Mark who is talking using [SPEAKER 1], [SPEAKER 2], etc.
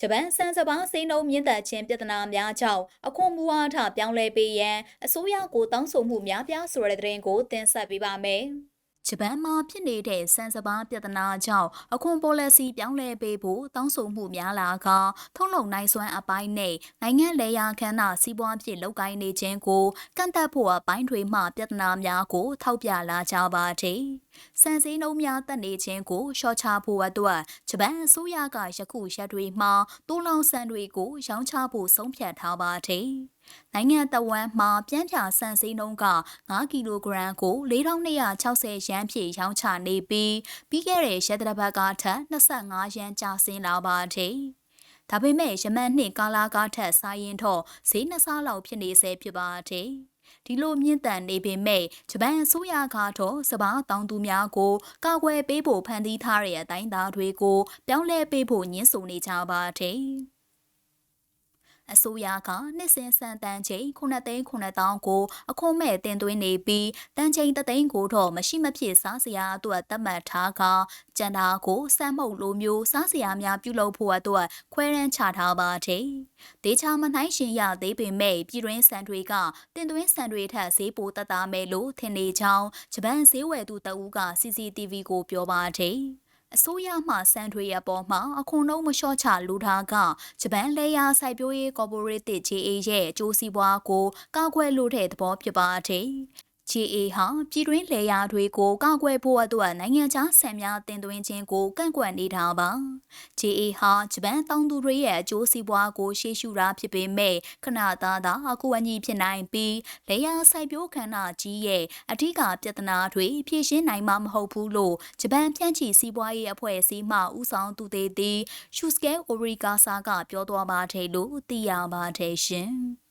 [SPEAKER 1] ဂျပန်စံစပါးစိမ်းလုံးမြင့်တက်ခြင်းပြဿနာများကြောင့်အခွန်မူဝါဒပြောင်းလဲပေးရန်အစိုးရကိုတောင်းဆိုမှုများပြားဆိုတဲ့သတင်းကိုတင်ဆက်ပေးပါမယ်။ဂျပန်မှာဖြစ်နေတဲ့ဆန်စပါးပြဿနာကြောင့်အခွန်ပေါ်လစီပြောင်းလဲပေးဖို့တောင်းဆိုမှုများလာကထုံးလုံနိုင်စွမ်းအပိုင်းနဲ့နိုင်ငံလေယာခန်းနာစီးပွားဖြစ်လုပ်ကိုင်းနေခြင်းကိုကန့်သက်ဖို့အပိုင်းတွေမှပြဿနာများကိုထောက်ပြလာကြပါသည်။ စံစည်းနှုန်းများတက်နေခြင်းကိုရှော့ချဖို့အတွက်ဂျပန်အစိုးရကယခုရက်တွေမှာတိုးလောင်စံတွေကိုရောင်းချဖို့ဆုံးဖြတ်ထားပါသည်။နိုင်ငံတဝမ်းမှာပြန်းဖြာဆန်စိမ်းနှုန်းက9ကီလိုဂရမ်ကို4260ရန်ဖြည့်ရောင်းချနေပြီးပြီးခဲ့တဲ့ရက်တစ်ပတ်ကထက်25ရန်ကျဆင်းလာပါတယ်။ဒါပေမဲ့ယမန်နှစ်ကာလာကထက်စားရင်တော့ဈေးနှစ်ဆလောက်ဖြစ်နေဆဲဖြစ်ပါတယ်။ ဒီလိုမြင့်တန်နေပေမဲ့ဂျပန်အစိုးရကတော့စပားတောင်သူများကိုကာကွယ်ပေးဖို့ဖန်တီးထားတဲ့အတိုင်းသားတွေကိုပြောင်းလဲပေးဖို့ညှင်းဆိုနေကြပါတယ်။ အစိုးရကနှစ်စဉ်စံတန်ချိန်9သိန်း9000ကိုအခွန်မဲ့တင်သွင်းနေပြီးတန်ချိန်3သိန်းကိုတော့မရှိမဖြစ်စားစရာအတွက်သတ်မှတ်ထားကကျန်တာကိုစမ်းမှုတ်လိုမျိုးစားစရာများပြုလုပ်ဖို့အတွက်ခွဲရန်ချထားပါတယ်။ဒေချာမနှိုင်းရှင်ရသေးပေမဲ့ပြည်တွင်းစံတွေကတင်သွင်းစံတွေထက်ဈေးပိုတက်တာမယ်လို့ထင်နေကြောင်းဂျပန်ဈေးဝယ်သူတအူးက CCTV ကိုပြောပါတယ်။ အစိုးရမှစံတွေအပေါ်မှာအခွန်နှုန်းမလျှော့ချလူထားကဂျပန်လေယာစိုက်ပျိုးရေးကော်ပိုရေးတစ် GA ရဲ့အကျိုးစီးပွားကိုကောက်ွယ်လို့တဲ့သဘောဖြစ်ပါတယ်။ GA ဟာပြည်တွင်းလေယာတွေကိုကောက်ွယ်ဖို့အတွက်နိုင်ငံခြားဆန်များတင်သွင်းခြင်းကိုကန့်ကွက်နေတာပါ။ GA ဟာဂျပန်တောင်သူတွေရဲ့အကျိုးစီးပွားကိုရှေ့ရှုတာဖြစ်ပေမဲ့ခဏသားသာအကူအညီဖြစ်နိုင်ပြီးလေယာစိုက်ပျိုးခန္ဓာကြီးရဲ့အထူးပြဿနာတွေဖြေရှင်းနိုင်မှာမဟုတ်ဘူးလို့ဂျပန်ဖြန့်ချီစီးပွားရေးအဖွဲ့အစည်းမှဦးဆောင်သူတွေသည် Shusuke Orikawa ကပြောသွားပါတယ်လို့သိရပါတယ်ရှင်။